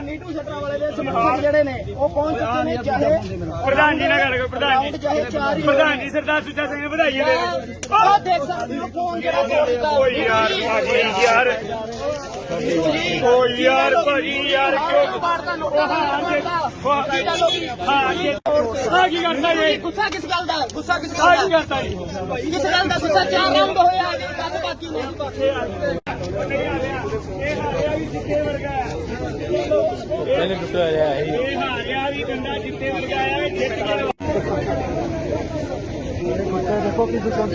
ਨੀਟੂ ਛਤਰਾ ਵਾਲੇ ਦੇ ਸਮਰਥਕ ਜਿਹੜੇ ਨੇ ਉਹ ਪਹੁੰਚ ਚੁੱਕੇ ਨੇ ਚਾਹੇ ਪ੍ਰਧਾਨ ਜੀ ਨਾਲ ਗੱਲ ਕਰੋ ਪ੍ਰਧਾਨ ਜੀ। ਚਾਹੇ ਚਾਰ ਹੀ ਪ੍ਰਧਾਨ ਜੀ ਸਰਦਾਰ ਸੁੱਚਾ ਸਿੰਘ ਨੇ ਵਧਾਈਆਂ ਦੇ ਆਹ ਦੇਖ ਸਕਦੇ ਹੋ ਫੋਨ ਜਿਹੜਾ ਤੋੜਦਾ ਓ ਯਾਰ ਭਾਜੀ ਯਾਰ। ਓ ਯਾਰ ਭਾਜੀ ਯਾਰ ਕਿਉਂ? ਮਾਰਦਾ ਕੀ ਹੋ ਗਈ ਹਾਂ ਕੀ ਕੀ ਕਰਦਾ ਜੀ ਗੁੱਸਾ ਕਿਸ ਗੱਲ ਦਾ? ਗੁੱਸਾ ਕਿਸ ਗੱਲ ਕੀ ਦਾ? ਕਰਦਾ ਜੀ ਕਿਸ ਗੱਲ ਦਾ? ਗੁੱਸਾ ਚਾਰ ਰਾਉਂਡ ਹੋਇਆ ਬਸ ਬਾਕੀ ਨੇ। ਇਹ ਹਾਰਿਆ ਵੀ ਜਿੱਤੇ ਵਰਗਾ ਇਹਨੇ ਟੁੱਟਿਆ ਰਿਹਾ ਹੈ ਇਹ ਹਾਰਿਆ ਵੀ ਗੰਦਾ ਜਿੱਤੇ ਵਰਗਾ ਆ ਇਹ ਜਿੱਤ ਕੇ ਦੇਖੋ ਕੀ ਦੁਕਾਨ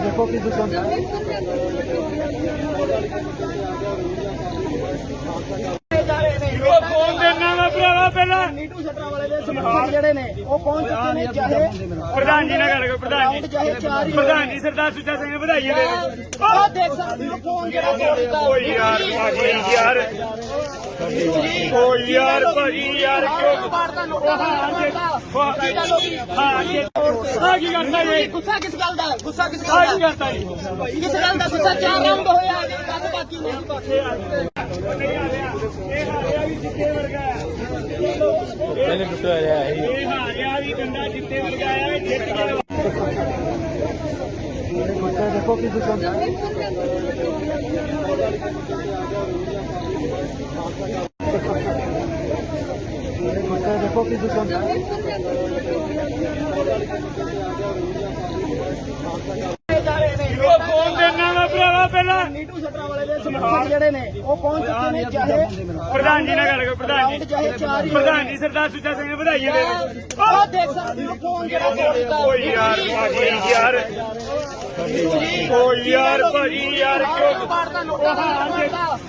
ਦੇਖੋ ਕੀ ਦੁਕਾਨ ਜਾ ਰਹੇ ਨੇ ਉਹ ਫੋਨ ਦੇਣਾ ਵਾ ਭਰਾਵਾ ਪਹਿਲਾਂ ਨੀਟੂ ਛਤਰਾ ਵਾਲੇ ਦੇ ਸਮਰਥਕ ਜਿਹੜੇ ਨੇ ਉਹ ਪਹੁੰਚ ਚੁੱਕੇ ਨੇ ਚਾਹੇ ਪ੍ਰਧਾਨ ਜੀ ਨਾਲ। ਗੱਲ ਕਰੋ ਪ੍ਰਧਾਨ ਜੀ। ਪ੍ਰਧਾਨ ਜੀ ਸਰਦਾਰ ਸੁੱਚਾ ਸਿੰਘ ਵਧਾਈਆਂ ਦੇ ਆਹ ਦੇਖ ਸਕਦੇ ਹੋ ਫੋਨ ਜਿਹੜਾ ਤੋੜਦਾ ਓ ਯਾਰ ਭਾਜੀ ਯਾਰ। ਓ ਯਾਰ ਭਾਜੀ ਯਾਰ ਕਿਉਂ? ਮਾਰਦਾ ਲੋਕਾਂ ਕੀ ਹੋ ਗਈ ਹਾਂ ਕੀ ਕੀ ਕਰਦਾ ਜੀ ਗੁੱਸਾ ਕਿਸ ਗੱਲ ਦਾ? ਗੁੱਸਾ ਕਿਸ ਗੱਲ ਕੀ ਦਾ? ਕਰਦਾ ਜੀ ਕਿਸ ਗੱਲ ਦਾ? ਗੁੱਸਾ ਚਾਰ ਰਾਉਂਡ ਹੋਇਆ ਬਸ ਬਾਕੀ ਨੇ ਇਹ ਹਾਰਿਆ ਵੀ ਜਿੱਤੇ ਵਰਗਾ। ਇਹਨੇ ਟੁੱਟਿਆ ਰਿਹਾ ਹੈ। ਇਹ ਹਾਰਿਆ ਵੀ ਗੰਦਾ ਜਿੱਤੇ ਵਰਗਾ ਆ ਜਿੱਤ ਕੇ ਦੇਖੋ ਕੀ ਦੁਕਾਨ ਦੇਖੋ ਕੀ ਦੁਕਾਨ ਜਾ ਫੋਨ ਦੇਣਾ ਵਾ ਭਰਾਵਾ, ਪਹਿਲਾਂ। ਨੀਟੂ ਛਤਰਾ ਸਮਰਥਕ ਜਿਹੜੇ ਨੇ ਉਹ ਪਹੁੰਚ ਚੁੱਕੇ ਨੇ ਚਾਹੇ ਪ੍ਰਧਾਨ ਜੀ ਨਾਲ ਗੱਲ ਕਰੋ ਪ੍ਰਧਾਨ ਜੀ। ਚਾਹੇ ਚਾਰ ਹੀ ਪ੍ਰਧਾਨ ਜੀ ਸਰਦਾਰ ਸੁੱਚਾ ਸਿੰਘ ਨੇ ਵਧਾਈਆਂ ਦੇ ਆਹ ਦੇਖ ਸਕਦੇ ਹੋ ਫੋਨ ਜਿਹੜਾ ਤੋੜਦਾ ਓ ਯਾਰ ਭਾਜੀ ਯਾਰ। ਓ ਯਾਰ ਭਾਜੀ ਯਾਰ ਕਿਉਂ? ਮਾਰਦਾ ਲੋਕਾਂ ਦਾ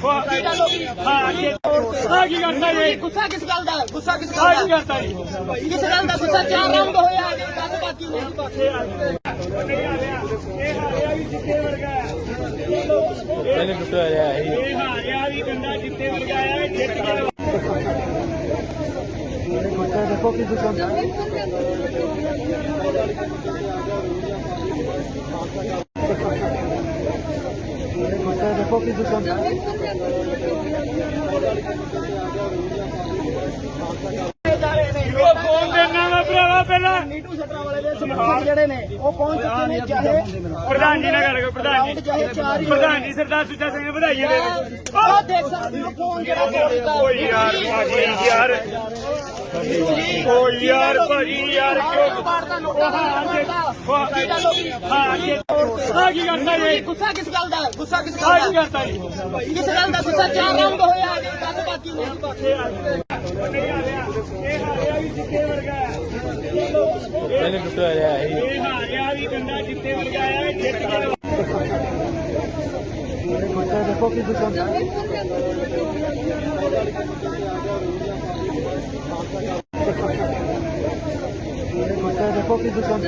ਮਾਰਦਾ ਕੀ ਗੱਲ ਹੋ ਗਈ ਹਾਂ ਕੀ ਆ ਕੀ ਕਰਦਾ ਜੀ? ਗੁੱਸਾ ਕਿਸ ਗੱਲ ਦਾ? ਗੁੱਸਾ ਕਿਸ ਆ ਗੱਲ ਕੀ ਦਾ? ਕਰਦਾ ਜੀ? ਕਿਸ ਗੱਲ ਦਾ? ਗੁੱਸਾ ਚਾਰ ਰਾਉਂਡ ਹੋਇਆ? ਬਸ ਬਾਕੀ ਨੇ ਇਹ ਹਾਰਿਆ ਵੀ ਜਿੱਤੇ ਵਰਗਾ ਇਹਨੇ ਟੁੱਟਿਆ ਰਿਹਾ ਹੈ ਇਹ ਹਾਰਿਆ ਵੀ ਗੰਦਾ ਜਿੱਤੇ ਵਰਗਾ ਆ ਇਹ ਜਿੱਤ ਕੇ ਦੇਖੋ ਕੀ ਦੁਕਾਨ ਦੇਖੋ ਕੀ ਦੁਕਾਨ ਜਾ ਰਹੇ ਨੇ ਉਹ ਫੋਨ ਦੇਣਾ ਵਾ ਨੀਟੂ ਛਤਰਾ ਵਾਲੇ ਦੇ ਸਮਰਥਕ ਜਿਹੜੇ ਨੇ ਉਹ ਪਹੁੰਚ ਚੁੱਕੇ ਨੇ ਚਾਹੇ ਪ੍ਰਧਾਨ ਜੀ ਨਾਲ ਗੱਲ ਕਰੋ ਪ੍ਰਧਾਨ ਜੀ। ਚਾਹੇ ਚਾਰ ਪ੍ਰਧਾਨ ਜੀ ਸਰਦਾਰ ਸੁੱਚਾ ਸਿੰਘ ਨੇ ਵਧਾਈਆਂ ਦੇ ਆਹ ਦੇਖ ਸਕਦੇ ਹੋ ਫੋਨ ਜਿਹੜਾ ਤੋੜਦਾ ਓ ਯਾਰ ਭਾਜੀ ਯਾਰ। ਓ ਯਾਰ ਭਾਜੀ ਯਾਰ ਕਿਉਂ? ਮਾਰਦਾ ਲੋਕਾਂ ਹੋ ਗਈ? ਹਾਂ ਕੀ ਕਰਦਾ ਜੀ ਗੁੱਸਾ ਕਿਸ ਗੱਲ ਦਾ? ਗੁੱਸਾ ਕਿਸ ਗੱਲ ਦਾ? ਜੀ ਕਿਸ ਗੱਲ ਦਾ? ਗੁੱਸਾ ਚਾਰ ਰਾਉਂਡ ਹੋਇਆ ਬਸ ਬਾਕੀ ਨੇ ਇਹ ਹਾਰਿਆ ਵੀ ਜਿੱਤੇ ਵਰਗਾ ਇਹਨੇ ਟੁੱਟਿਆ ਰਿਹਾ ਹੈ ਇਹ। ਹਾਰਿਆ ਵੀ ਗੰਦਾ ਜਿੱਤੇ ਵਰਗਾ ਆ ਇਹ ਜਿੱਤ ਕੇ ਦੇਖੋ ਕੀ ਦੁਕਾਨ ਦੇਖੋ ਕੀ ਦੁਕਾਨ